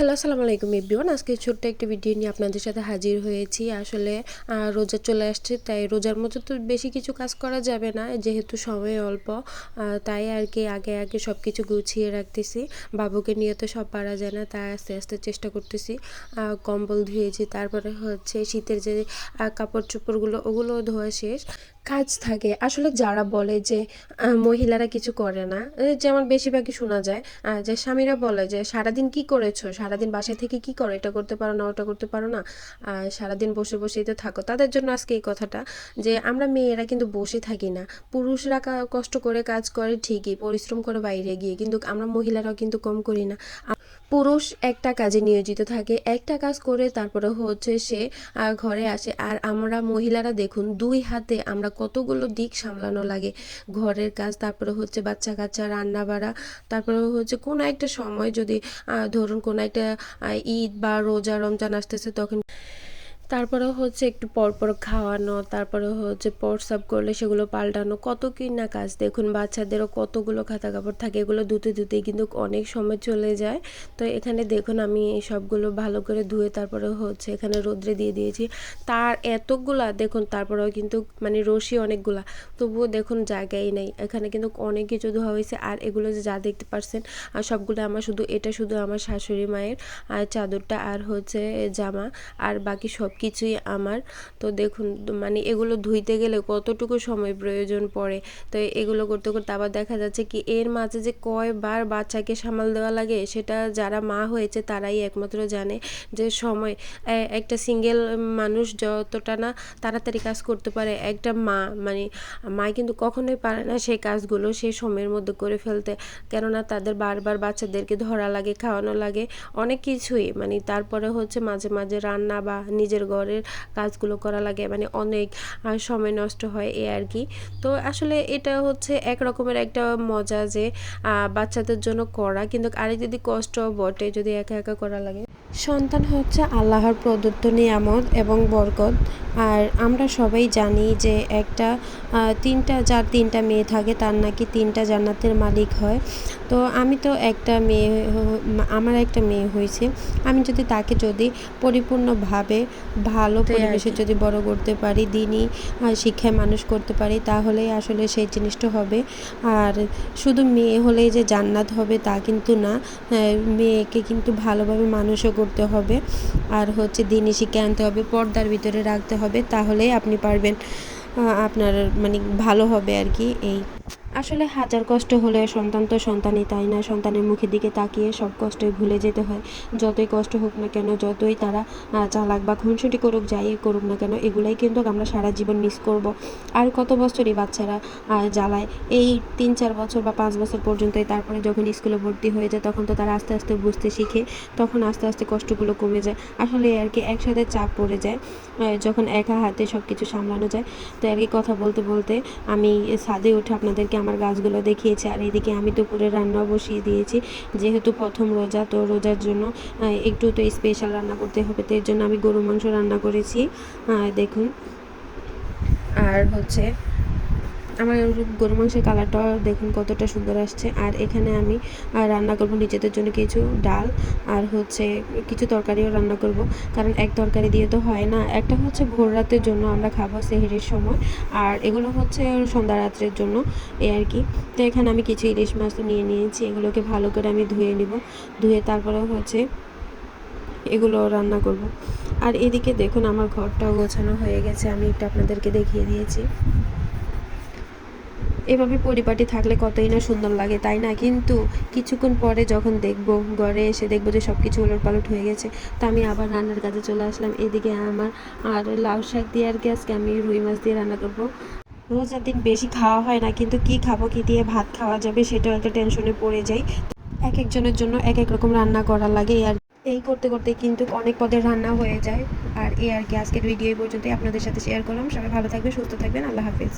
Hello আসসালামু আলাইকুম everyone. আজকে ছোট্ট একটা ভিডিও নিয়ে আপনাদের সাথে হাজির হয়েছি। আসলে রোজা চলে আসছে, তাই রোজার মধ্যে তো বেশি কিছু কাজ করা যাবে না, যেহেতু সময় অল্প। তাই আর কি আগে আগে সব কিছু গুছিয়ে রাখতেছি। বাবুকে নিয়ে তো সব পারা যায় না, তাই আস্তে আস্তে চেষ্টা করতেছি। কম্বল ধুয়েছি, তারপরে হচ্ছে শীতের যে কাপড় চোপড়গুলো ওগুলো ধোয়া শেষ। কাজ থাকে। আসলে যারা বলে যে মহিলারা কিছু করে না যেমন বেশিরভাগই শোনা যায় যে স্বামীরা বলে যে, সারাদিন কি করেছ? সারাদিন বাসায় থেকে কি করো? এটা করতে পারো না, ওটা করতে পারো না। সারাদিন বসে বসেই তো থাকো। তাদের জন্য আজকে এই কথাটা যে, আমরা মেয়েরা কিন্তু বসে থাকি না। পুরুষরা কষ্ট করে কাজ করে ঠিকই, পরিশ্রম করে বাইরে গিয়ে, কিন্তু আমরা মহিলারাও কিন্তু কম করি না। পুরুষ একটা কাজে নিয়োজিত থাকে, একটা কাজ করে তারপরে হচ্ছে সে ঘরে আসে। আর আমরা মহিলারা দেখুন, দুই হাতে আমরা কতগুলো দিক সামলানো লাগে। ঘরের কাজ, তারপরে হচ্ছে বাচ্চা কাচ্চা রান্না বাড়া তারপরে হচ্ছে কোনো একটা সময় যদি ধরুন কোনো একটা ঈদ বা রোজা, রমজান আসতেছে তখন তারপরে হচ্ছে একটু পরপর খাওয়ানো, তারপরে হচ্ছে প্রস্রাব করলে সেগুলো পাল্টানো, কত কি না কাজ। দেখুন, বাচ্চাদেরও কতগুলো খাতা কাপড় থাকে, এগুলো ধুতে ধুতে কিন্তু অনেক সময় চলে যায়। তো এখানে দেখুন, আমি সবগুলো ভালো করে ধুয়ে তারপরে হচ্ছে এখানে রোদ্রে দিয়ে দিয়েছি। তার এতগুলা, দেখুন, তারপরেও কিন্তু মানে রশি অনেকগুলা, তবুও দেখুন জায়গাই নেই। এখানে কিন্তু অনেক কিছু ধোয়া হয়েছে, আর এগুলো যে যা দেখতে পারছেন, আর সবগুলো আমার শুধু, এটা শুধু আমার শাশুড়ি মায়ের, আর চাদরটা, আর হচ্ছে জামা, আর বাকি সব কিছুই আমার। তো দেখুন মানে এগুলো ধুইতে গেলে কতটুকু সময় প্রয়োজন পড়ে? তো এগুলো করতে করতে আবার দেখা যাচ্ছে কি, এর মাঝে যে কয়বার বাচ্চাকে সামাল দেওয়া লাগে, সেটা যারা মা হয়েছে তারাই একমাত্র জানে যে সময় একটা সিঙ্গেল মানুষ যতটা না তাড়াতাড়ি কাজ করতে পারে, একটা মা মানে মা কিন্তু কখনোই পারে না সেই কাজগুলো সেই সময়ের মধ্যে করে ফেলতে। কেননা তাদের বারবার বাচ্চাদেরকে ধরা লাগে, খাওয়ানো লাগে, অনেক কিছুই। মানে তারপরে হচ্ছে মাঝে মাঝে রান্না বা নিজের ঘরের কাজগুলো করা লাগে মানে অনেক সময় নষ্ট হয়, এ আর কি। তো আসলে এটা হচ্ছে এক রকমের একটা মজা যে বাচ্চাদের জন্য করা, কিন্তু আরেক যদি কষ্ট বটে, যদি একা একা করা লাগে। সন্তান হচ্ছে আল্লাহর প্রদত্ত নিয়ামত এবং বরকত। আর আমরা সবাই জানি যে একটা তিনটা, যার তিনটা মেয়ে থাকে, তার নাকি তিনটা জান্নাতের মালিক হয়। তো আমি তো একটা মেয়ে আমার একটা মেয়ে হয়েছে। আমি যদি তাকে যদি পরিপূর্ণভাবে ভালো পরিবেশে যদি বড় করতে পারি দিনই শিক্ষায় মানুষ করতে পারি তাহলেই আসলে সেই জিনিসটা হবে। আর শুধু মেয়ে হলেই যে জান্নাত হবে তা কিন্তু না। মেয়েকে কিন্তু ভালোভাবে মানুষও করতে হবে। আর হচ্ছে দিনই শিক্ষা আনতে হবে পর্দার ভিতরে রাখতে হবে তাহলেই আপনি পারবেন। আপনার মানে ভালো হবে আর কি এই। আসলে হাজার কষ্ট হলে সন্তান তো সন্তানই তাই না? সন্তানের মুখের দিকে তাকিয়ে সব কষ্টই ভুলে যেতে হয়। যতই কষ্ট হোক না কেন, যতই তারা চালাক বা খুনসুটি করুক, যাই করুক না কেন, এগুলাই কিন্তু আমরা সারা জীবন মিস করব। আর কত বছরই বাচ্চারা জ্বালায়? এই তিন, চার বছর বা পাঁচ বছর পর্যন্তই তারপরে যখন স্কুলে ভর্তি হয়ে যায়, তখন তো তারা আস্তে আস্তে বুঝতে শিখে, তখন আস্তে আস্তে কষ্টগুলো কমে যায়। আসলে আর কি একসাথে চাপ পড়ে যায় যখন একা হাতে সব কিছু সামলানো যায়। তো আর কি কথা বলতে বলতে আমি ছাদে উঠে আপনাদেরকে আমার গাছগুলো দেখিয়েছে। আর এদিকে আমি দুপুরে রান্না বসিয়ে দিয়েছি। যেহেতু প্রথম রোজা, তো রোজার জন্য একটু তো স্পেশাল রান্না করতে হবে। তো এর জন্য আমি গরু মাংস রান্না করেছি। দেখুন। আর হচ্ছে আমার গরু মাংসের কালারটা দেখুন কতটা সুন্দর আসছে। আর এখানে আমি রান্না করব নিজেদের জন্য কিছু ডাল, আর হচ্ছে কিছু তরকারিও রান্না করব। কারণ এক তরকারি দিয়ে তো হয় না। একটা হচ্ছে ভোর রাতের জন্য আমরা খাব সেহেরির সময়, আর এগুলো হচ্ছে সন্ধ্যা রাত্রের জন্য এই আর কি। তো এখানে আমি কিছু ইলিশ মাছ নিয়ে নিয়েছি, এগুলোকে ভালো করে আমি ধুয়ে নিব। ধুয়ে তারপরে হচ্ছে এগুলো রান্না করব। আর এদিকে দেখুন আমার ঘরটাও গোছানো হয়ে গেছে, আমি একটু আপনাদেরকে দেখিয়ে দিয়েছি। এভাবে পরিপাটি থাকলে কতই না সুন্দর লাগে, তাই না? কিন্তু কিছুক্ষণ পরে যখন দেখব, ঘরে এসে দেখব যে সব কিছু ওলট পালট হয়ে গেছে, তো আমি আবার রান্নার কাজে চলে আসলাম। এদিকে আমার আর লাউ শাক দিয়ে আর কি আজকে আমি রুই মাছ দিয়ে রান্না করব। রোজার দিন বেশি খাওয়া হয় না, কিন্তু কি খাব, কি দিয়ে ভাত খাওয়া যাবে সেটাও একটা টেনশনে পড়ে যাই। এক একজনের জন্য এক এক রকম রান্না করা লাগে আর এই করতে করতে কিন্তু অনেক পদের রান্না হয়ে যায়। আর এ আর কি আজকের ভিডিও পর্যন্তই। আপনাদের সাথে শেয়ার করলাম। সবাই ভালো থাকবে সুস্থ থাকবেন। আল্লাহ হাফেজ।